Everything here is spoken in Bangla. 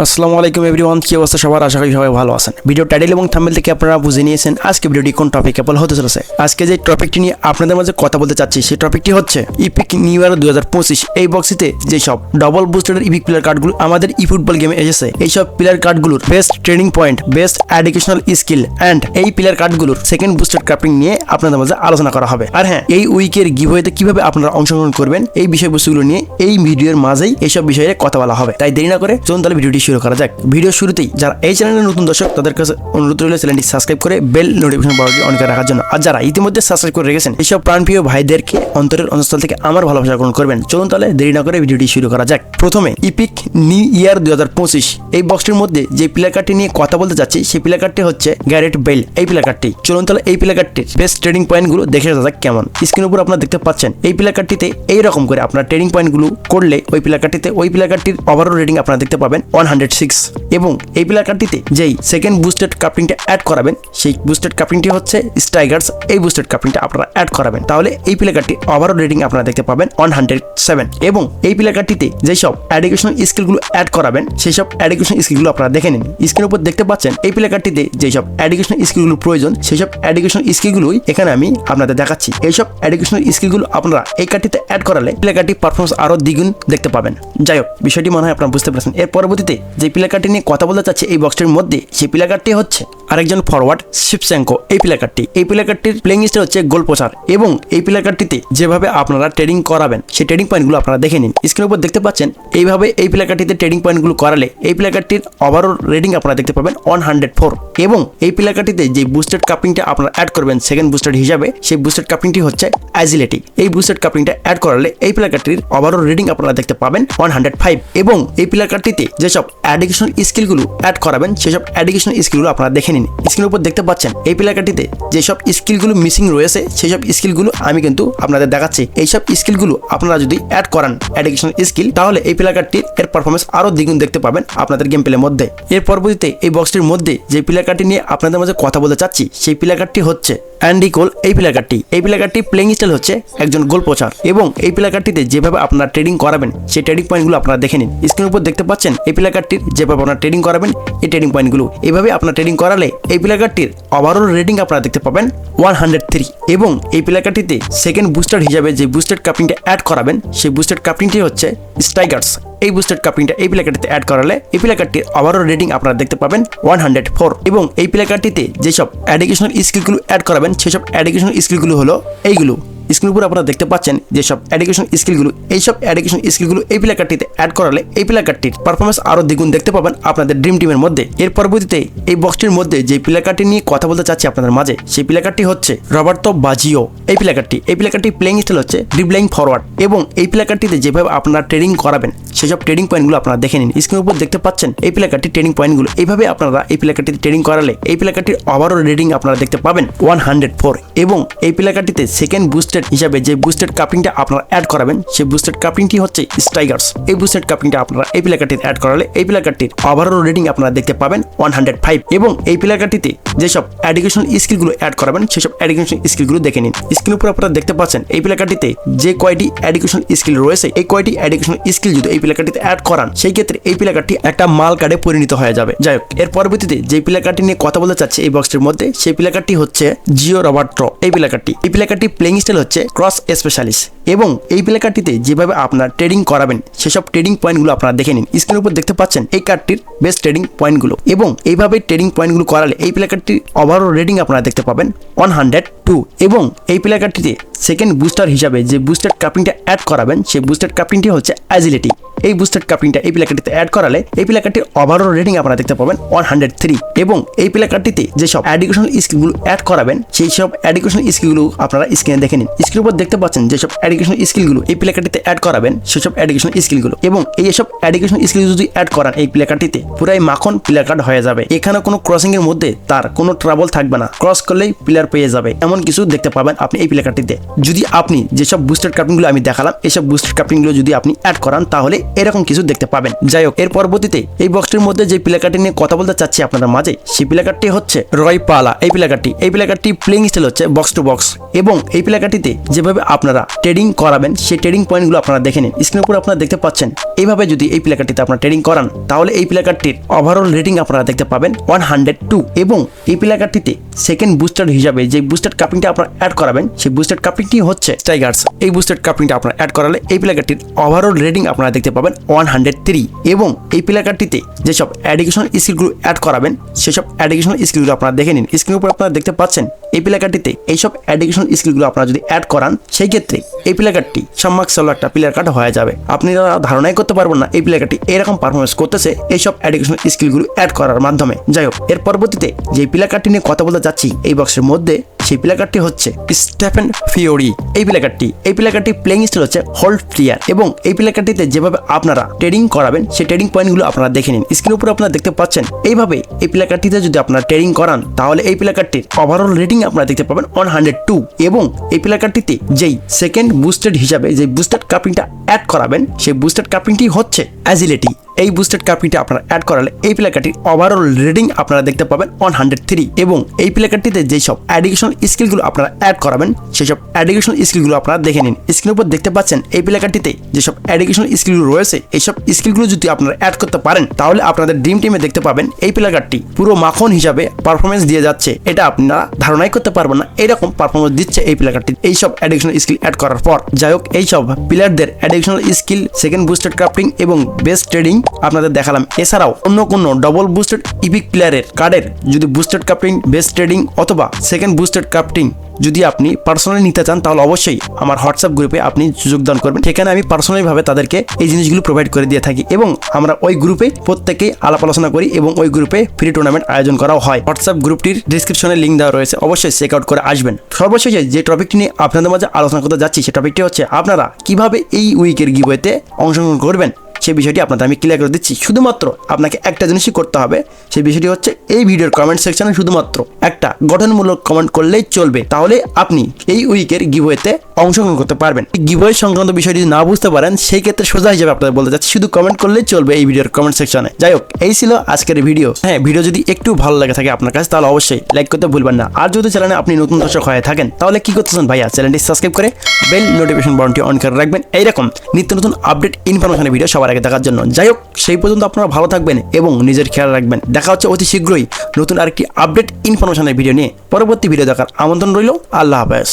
আসসালামু আলাইকুম এভরিওয়ান কি অবস্থা সবার? আশা করি সবাই ভালো আছেন। ভিডিও টাইটেল এবং থাম্বেল থেকে আপনারা বুঝে নিয়েছেন আজকে ভিডিওটি কোন টপিক বলা হতে চলেছে। আজকে যে টপিকটি নিয়ে আপনাদের মাঝে কথা বলতে চাচ্ছি, সেই টপিকটি হচ্ছে ইপিক নিউ ইয়ার দু হাজার পঁচিশ। এই বক্সিতে যেসব ডবল বুস্টারের ইপিক প্লেয়ার কার্ডগুলো আমাদের ই ফুটবল গেমে এসেছে, এইসব player কার্ডগুলোর best training point best educational skill and এই প্লেয়ার কার্ডগুলোর সেকেন্ড বুস্টার ক্রাফটিং নিয়ে আপনাদের মাঝে আলোচনা করা হবে। আর হ্যাঁ এই উইকের গিভওয়েতে কীভাবে আপনারা অংশগ্রহণ করবেন, এই বিষয়বস্তুগুলো নিয়ে এই ভিডিওর মাঝেই এইসব বিষয়ে কথা বলা হবে। তাই দেরি না করে চলুন তাহলে ভিডিওটি শুরু করা যাক। ভিডিও শুরুতেই যারা এই চ্যানেলের নতুন দর্শক, তাদের কাছে অনুরোধ রইল চ্যানেলটি সাবস্ক্রাইব করে বেল নোটিফিকেশন বারটি অন রাখার জন্য। আর যারা ইতিমধ্যে সাবস্ক্রাইব করে রেখেছেন এইসব প্রাণপ্রিয় ভাইদেরকে অন্তরের অন্তঃস্থল থেকে আমার ভালোবাসা গ্রহণ করবেন। চলুন তাহলে দেরি না করে ভিডিওটি শুরু করা যাক। প্রথমে ইপিক নিউ ইয়ার দুই হাজার পঁচিশ। এই বক্সটির মধ্যে যে প্লেয়ার কার্ডটি নিয়ে কথা বলতে যাচ্ছি, সেই প্লেয়ার কার্ডটি হচ্ছে গ্যারেট বেল এই প্লেয়ার কার্ডটি চলুন তাহলে এই প্লেয়ার কার্ডটির বেস্ট ট্রেডিং পয়েন্টগুলো দেখে আসা যাক কেমন। স্ক্রিনের উপর আপনারা দেখতে পাচ্ছেন, এই প্লেয়ার কার্ডটিতে এইরকম করে আপনার ট্রেডিং পয়েন্টগুলো করলে ওই প্লেয়ার কার্ডটিতে ওই প্লেয়ার কার্ডটির ওভারঅল রেটিং আপনারা দেখতে পাবেন ওয়ান হান্ড্রেড সিক্স এবং এই প্লেয়ার কার্ডটিতে যেই সেকেন্ড বুস্টেড কাপড়িংটা অ্যাড করাবেন, সেই বুস্টেড কাপড়িংটি হচ্ছে স্টাইগার্স এই বুস্টেড কাপড়িংটা আপনারা অ্যাড করাবেন। তাহলে এই প্লেয়ার কার্ডটি ওভারঅল রেটিং আপনারা দেখতে পাবেন ওয়ান হান্ড্রেড সেভেন এবং এই প্লেয়ার কার্ডটিতে যেসব এডুকেশনাল স্কিলগুলো অ্যাড করাবেন, সেই সব এডুকেশন স্কিলগুলো আপনারা দেখে নিন। স্ক্রিনের উপর দেখতে পাচ্ছেন, এই প্লেয়ার কার্ডটিতে যেসব এডুকেশনাল স্কিলগুলো প্রয়োজন, সেই সব এডুকেশনাল স্কিলগুলোই এখানে আমি আপনাদের দেখাচ্ছি। এইসব এডুকেশনাল স্কিলগুলো আপনারা এই কার্ডটিতে অ্যাড করালে প্লেয়ার কার্ডটি পারফরমেন্স আরও দ্বিগুণ দেখতে পাবেন। যাই হোক, বিষয়টি মনে হয় আপনারা বুঝতে পারছেন। এর পরবর্তীতে যে প্লেকার্ডটি নিয়ে কথা বলতে চাচ্ছে এই বক্সটির মধ্যে সেই প্লেকার্ডটি হচ্ছে আরেকজন ফরওয়ার্ড শিবস্যাঙ্কো এই প্লেয়ার কার্ডটি এই প্লেয়ার কার্ডটির প্লেইং স্টাইল হচ্ছে গোল প্রচার এবং এই প্লেয়ার কার্ডটিতে যেভাবে আপনারা ট্রেডিং করাবেন, সেই ট্রেডিং পয়েন্টগুলো আপনারা দেখে নিন। স্ক্রিনের উপর দেখতে পাচ্ছেন, এইভাবে এই প্লেয়ার কার্ডটিতে ট্রেডিং পয়েন্টগুলো করালে এই প্লেয়ার কার্ডটির ওভারঅল রেটিং আপনারা দেখতে পাবেন ওয়ান হান্ড্রেড ফোর এবং এই প্লেয়ার কার্ডটিতে যে বুস্টেড কাপিংটা আপনারা অ্যাড করবেন সেকেন্ড বুস্টেড হিসাবে, সেই বুস্টেড কাপিংটি হচ্ছে অ্যাজিলিটি এই বুস্টেড কাপিংটা অ্যাড করালে এই প্লেয়ার কার্ডটির ওভারঅল রেটিং আপনারা দেখতে পাবেন ওয়ান হান্ড্রেড ফাইভ এবং এই প্লেয়ার কার্ডটিতে যেসব এডুকেশনাল স্কিলগুলো অ্যাড করাবেন, সেসব এডুকেশনাল স্কিলগুলো আপনারা দেখে নিন। স্ক্রিনের উপর দেখতে পাচ্ছেন এই প্লেয়ার কার্ডটিতে যেসব স্কিলগুলো মিসিং রয়েছে সেই সব স্কিলগুলো আমি কিন্তু আপনাদের দেখাচ্ছি। এইসব স্কিলগুলো আপনারা যদি অ্যাড করান এডুকেশনাল স্কিল তাহলে এই প্লেয়ার কার্ডটির এর পারফরমেন্স আরও দ্বিগুণ দেখতে পাবেন আপনাদের গেম প্লের মধ্যে। এর পরবর্তীতে এই বক্সটির মধ্যে যে প্লেয়ার কার্ডটি নিয়ে আপনাদের মাঝে কথা বলতে চাচ্ছি, সেই প্লেয়ার কার্ডটি হচ্ছে অ্যান্ডি কোল এই প্লেয়ার কার্ডটি এই প্লেয়ার কার্ডটি প্লেইং স্টাইল হচ্ছে একজন গোল প্রচার এবং এই প্লেয়ার কার্ডটিতে যেভাবে আপনারা ট্রেডিং করাবেন, সেই ট্রেডিং পয়েন্টগুলো আপনারা দেখে নিন। স্ক্রিনের উপর দেখতে পাচ্ছেন, এই প্লেয়ার কার্ডটির যেভাবে আপনারা ট্রেডিং করাবেন, এই ট্রেডিং পয়েন্টগুলো এইভাবে আপনারা ট্রেডিং করালে এই প্লেকারটির ওভারঅল রেটিং আপনারা দেখতে পাবেন ওয়ান হান্ড্রেড থ্রি এবং এই প্লেকারটিতে সেকেন্ড বুস্টার হিসাবে যে বুস্টেড কাপিংটা অ্যাড করাবেন, সেই বুস্টেড কাপিংটি হচ্ছে স্টাইগার্স এই বুস্টেড কাপিংটা এই প্লেকারটিতে অ্যাড করালে এই প্লেকারটির ওভারঅল রেটিং আপনারা দেখতে পাবেন ওয়ান হান্ড্রেড ফোর এবং এই প্লেকারটিতে যেসব এডুকেশনাল স্কিলগুলো অ্যাড করাবেন, সেসব এডুকেশনাল স্কিলগুলো হলো এইগুলো। স্ক্রিনের উপর আপনারা দেখতে পাচ্ছেন, যেসব এডুকেশন স্কিলগুলো, এইসব এডুকেশন স্কিলগুলো এই প্লেকারটিতে অ্যাড করালে এই প্লেকারটির পারফরমেন্স আরও দ্বিগুণ দেখতে পাবেন আপনাদের ড্রিম টিমের মধ্যে। এর পরবর্তীতে এই বক্সটির মধ্যে যে প্লেকারটি নিয়ে কথা বলতে চাচ্ছি আপনাদের মাঝে, সেই প্লেকারটি হচ্ছে রবার্তো বাজিও। এই প্লেকারটি এই প্লেকারটি প্লেইং স্টাইল হচ্ছে ড্রিবলিং ফরওয়ার্ড এবং এই প্লেকারটিতে যেভাবে আপনারা ট্রেডিং করাবেন, সেসব ট্রেডিং পয়েন্টগুলো আপনারা দেখে নিন। স্ক্রিনের উপর দেখতে পাচ্ছেন, এই প্লেকারটি ট্রেডিং পয়েন্টগুলো এইভাবে আপনারা এই প্লেকারটিতে ট্রেডিং করালে এই প্লেকারটির ওভারঅল রেটিং আপনারা দেখতে পাবেন ওয়ান হান্ড্রেড ফোর এবং এই প্লেকারটিতে সেকেন্ড বুস্টেড হিসাবে যে বুস্টেড কাপিংটা আপনারা অ্যাড করাবেন, সেই বুস্টেড কাপিংটি হচ্ছে স্ট্রাইগার্স এই বুস্টেড কাপিংটা আপনারা এই প্লেকারটিতে অ্যাড করালে এই প্লেকারটির ওভারঅল রেটিং আপনারা দেখতে পাবেন ওয়ান হান্ড্রেড ফাইভ এবং এই প্লেকারটিতে যেসব এডুকেশনাল স্কিলগুলো অ্যাড করাবেন, সেসব এডুকেশন স্কিলগুলো দেখে নিন। স্ক্রিনের উপর আপনারা দেখতে পাচ্ছেন, এই প্লেকারটিতে যে কয়টি এডুকেশন স্কিল রয়েছে, এই কয়টি এডুকেশন স্কিল যদি এই প্লেকারটিতে অ্যাড করান, সেই ক্ষেত্রে এই প্লেকারটি একটা মাল কার্ডে পরিণত হয়ে যাবে। যাই হোক, এর পরবর্তীতে যে প্লেকারটি নিয়ে কথা বলতে চাচ্ছে এই বক্সটির মধ্যে, সেই প্লেকারটি হচ্ছে জিও রবার্ট্র এই প্লেকারটি এই প্লেকারটি প্লেইং স্টাইল হচ্ছে ক্রস স্পেশালিস্ট। এবং এই প্লেকারটিতে যেভাবে আপনার ট্রেডিং করাবেন, সেসব ট্রেডিং পয়েন্টগুলো আপনারা দেখে নিন। স্ক্রিনের উপর দেখতে পাচ্ছেন এই কার্ডটির বেস্ট ট্রেডিং পয়েন্টগুলো এবং এইভাবে ট্রেডিং পয়েন্টগুলো করালে এই প্লেকারটির ওভারঅল রেটিং আপনারা দেখতে পাবেন ওয়ান হান্ড্রেড টু এবং এই প্লেকারটিতে সেকেন্ড বুস্টার হিসাবে যে বুস্টার কাপিংটা অ্যাড করাবেন, সেই বুস্টার কাপিংটি হচ্ছে অ্যাজিলিটি এই বুস্টার কাপিংটা এই প্লেকারটিতে অ্যাড করালে এই প্লেকারটির ওভারঅল রেটিং আপনারা দেখতে পাবেন ওয়ান হান্ড্রেড থ্রি এবং এই প্লেকারটিতে যেসব এডুকেশনাল স্কিলগুলো অ্যাড করাবেন, সেই সব এডুকেশনাল স্কিলগুলো আপনারা স্ক্রিনে দেখে নিন। স্ক্রিনের উপর দেখতে পাচ্ছেন যেসব এডুকেশনাল স্কিলগুলো এই প্লেকারটিতে অ্যাড করাবেন, সেসব এডুকেশনাল স্কিলগুলো এবং এই সব এডুকেশনাল স্কিল যদি অ্যাড করান, এই প্লেকারটিতে পুরাই মাখন প্লেয়ার কার্ড হয়ে যাবে। এখানে কোনো ক্রসিং এর মধ্যে তার কোনো ট্রাবল থাকবে না। ক্রস করলেই প্লেয়ার পেয়ে যাবে। এমন কিছু দেখতে পাবেন আপনি এই প্লেকারটিতে যদি আপনি যেসব বুস্টার কাপিংগুলো আমি দেখালাম এইসব বুস্টার কাপিংগুলো যদি আপনি অ্যাড করান, তাহলে এরকম কিছু দেখতে পাবেন। যাই হোক, এর পরবর্তীতে এই বক্সটির মধ্যে যে প্লেকারটি নিয়ে কথা বলতে চাচ্ছি আপনাদের মাঝে, সেই প্লেকারটি হচ্ছে রয় পালা এই প্লেকারটি এই প্লেকারটি প্লেইং স্টাইল হচ্ছে বক্স টু বক্স এবং এই প্লেকারটিতে যেভাবে আপনারা ট্রেডিং ট্রেডিং করাবেন, সেই ট্রেডিং পয়েন্টগুলো আপনারা দেখে নিন। স্ক্রিনের উপর আপনারা দেখতে পাচ্ছেন, এইভাবে যদি এই প্লেকারটিতে আপনারা ট্রেডিং করান, তাহলে এই প্লেকারটির ওভারঅল রেটিং আপনারা দেখতে পাবেন ওয়ান হান্ড্রেড টু এবং এই প্লেকারটিতে সেকেন্ড বুস্টার হিসাবে যে বুস্টার কাপিংটা আপনারা অ্যাড করাবেন, সেই বুস্টার কাপিংটি হচ্ছে স্টাইগার্স এই বুস্টার কাপিংটা আপনারা অ্যাড করালে এই প্লেকারটির ওভারঅল রেটিং আপনারা দেখতে পাবেন ওয়ান হান্ড্রেড থ্রি এবং এই প্লেকারটিতে যেসব এডুকেশনাল স্কিলগুলো অ্যাড করাবেন, সেসব এডুকেশনাল স্কিলগুলো আপনারা দেখে নিন। স্ক্রিনের উপর আপনারা দেখতে পাচ্ছেন, এই প্লেকারটিতে এইসব এডুকেশনাল স্কিলগুলো আপনারা যদি অ্যাড করান, সেই ক্ষেত্রে এই প্লেকারটি সম্মাক সলো একটা প্লেয়ার কার্ড হয়ে যাবে আপনারা ধারণাই করতে পারবেন না এই প্লেয়ারটি এরকম পারফরমেন্স করতেছে এইসব এডুকেশনাল স্কিলগুলো অ্যাড করার মাধ্যমে যাই হোক এর পরবর্তীতে যে প্লেয়ার কার্ডটি নিয়ে কথা বলতে যাচ্ছি এই বক্সের মধ্যে সেই প্লেয়ার কার্ডটি হচ্ছে স্টেফেন ফিওরি এই প্লেয়ার কার্ডটি এই প্লেয়ার কার্ডটি প্লেইং স্টাইল হচ্ছে হোল্ড প্লেয়ার এবং এই প্লেয়ার কার্ডটিতে যেভাবে আপনারা ট্রেডিং করাবেন সেই ট্রেডিং পয়েন্টগুলো আপনারা দেখে নিন স্ক্রিনের উপরে আপনারা দেখতে পাচ্ছেন এইভাবে এই প্লেয়ার কার্ডটিতে যদি আপনারা ট্রেডিং করান তাহলে এই প্লেয়ার কার্ডটির ওভারঅল রেটিং আপনারা দেখতে পাবেন ওয়ান হান্ড্রেড টু এবং এই প্লেয়ার কার্ডটিতে যেই সেকেন্ড বুস্টেড হিসাবে যে বুস্টেড কাপিংটা অ্যাড করাবেন সেই বুস্টেড কাপিংটি হচ্ছে অ্যাজিলিটি এই বুস্টেড কাপিংটা আপনারা অ্যাড করালে এই প্লেকারটির ওভারঅল রেটিং আপনারা দেখতে পাবেন ওয়ান হান্ড্রেড থ্রি এবং এই প্লেকারটিতে যেসব অ্যাডিকেশনাল স্কিলগুলো আপনারা অ্যাড করাবেন, সেসব অ্যাডিকেশনাল স্কিলগুলো আপনারা দেখে নিন। স্ক্রিনের উপর দেখতে পাচ্ছেন এই প্লেকারটিতে যেসব অ্যাডিকেশনাল স্কিলগুলো রয়েছে এইসব স্কিলগুলো যদি আপনারা অ্যাড করতে পারেন, তাহলে আপনাদের ড্রিম টিমে দেখতে পাবেন এই প্লেকারটি পুরো মাখন হিসাবে পারফরমেন্স দিয়ে যাচ্ছে। এটা আপনারা ধারণাই করতে পারবেন না, এরকম পারফরমেন্স দিচ্ছে এই প্লেকারটি এইসব অ্যাডিকশনাল স্কিল অ্যাড করার পর। যাই হোক, এইসব প্লেয়ারদের additional skill second boosted crafting এবং বেস্ট ট্রেডিং আপনাদের দেখালাম। এছাড়াও অন্য কোনো ডবল বুস্টেড ইপিক প্লেয়ারের কার্ডের যদি বুস্টেড কাপটিং বেস্ট ট্রেডিং অথবা সেকেন্ড বুস্টেড কাপটিং যদি আপনি পার্সোনালি নিতে চান, তাহলে অবশ্যই আমার হোয়াটসঅ্যাপ গ্রুপে আপনি যোগদান করবেন। সেখানে আমি পার্সোনালিভাবে তাদেরকে এই জিনিসগুলো প্রোভাইড করে দিয়ে থাকি এবং আমরা ওই গ্রুপে প্রত্যেকেই আলাপ আলোচনা করি এবং ওই গ্রুপে ফ্রি টুর্নামেন্ট আয়োজন করাও হয়। হোয়াটসঅ্যাপ গ্রুপটির ডিসক্রিপশনে লিঙ্ক দেওয়া রয়েছে। অবশ্যই চেক আউট করে আসবেন। সর্বশেষে যে টপিকটি নিয়ে আপনাদের মাঝে আলোচনা করতে যাচ্ছি, সে টপিকটি হচ্ছে আপনারা কীভাবে এই উইকের গিবইতে অংশগ্রহণ করবেন? সেই বিষয়টি আপনাদের আমি ক্লিয়ার করে দিচ্ছি। শুধুমাত্র আপনাকে একটা জিনিসই করতে হবে, সেই বিষয়টি হচ্ছে এই ভিডিওর কমেন্ট সেকশনে শুধুমাত্র একটা গঠনমূলক কমেন্ট করলেই চলবে। তাহলে আপনি এই উইকের গিভওয়েতে অংশগ্রহণ করতে পারবেন। গিভওয়ে সংক্রান্ত বিষয়টি যদি না বুঝতে পারেন সেই ক্ষেত্রে সোজা হিসেবে আপনাদের বলতে চাচ্ছি, শুধু কমেন্ট করলেই চলবে এই ভিডিওর কমেন্ট সেকশনে যাই হোক, এই ছিল আজকের ভিডিও হ্যাঁ ভিডিও যদি একটু ভালো লাগে থাকে আপনার কাছে, তাহলে অবশ্যই লাইক করতে ভুলবেন না। আর যদি চ্যানেলে আপনি নতুন দর্শক হয়ে থাকেন, তাহলে কি করতেছেন ভাইয়া? চ্যানেলটি সাবস্ক্রাইব করে বেল নোটিফিকেশন বাটনটি অন করে রাখবেন। এইরকম নিত্য নতুন আপডেট ইনফরমেশনের ভিডিও সবার আগে দেখার জন্য। যাই হোক সেই পর্যন্ত আপনারা ভালো থাকবেন এবং নিজের খেয়াল রাখবেন। দেখা হচ্ছে অতি শীঘ্রই নতুন আরেকটি আপডেট ইনফরমেশনের ভিডিও নিয়ে। পরবর্তী ভিডিও দেখার আমন্ত্রণ রইল। আল্লাহ হাফেজ।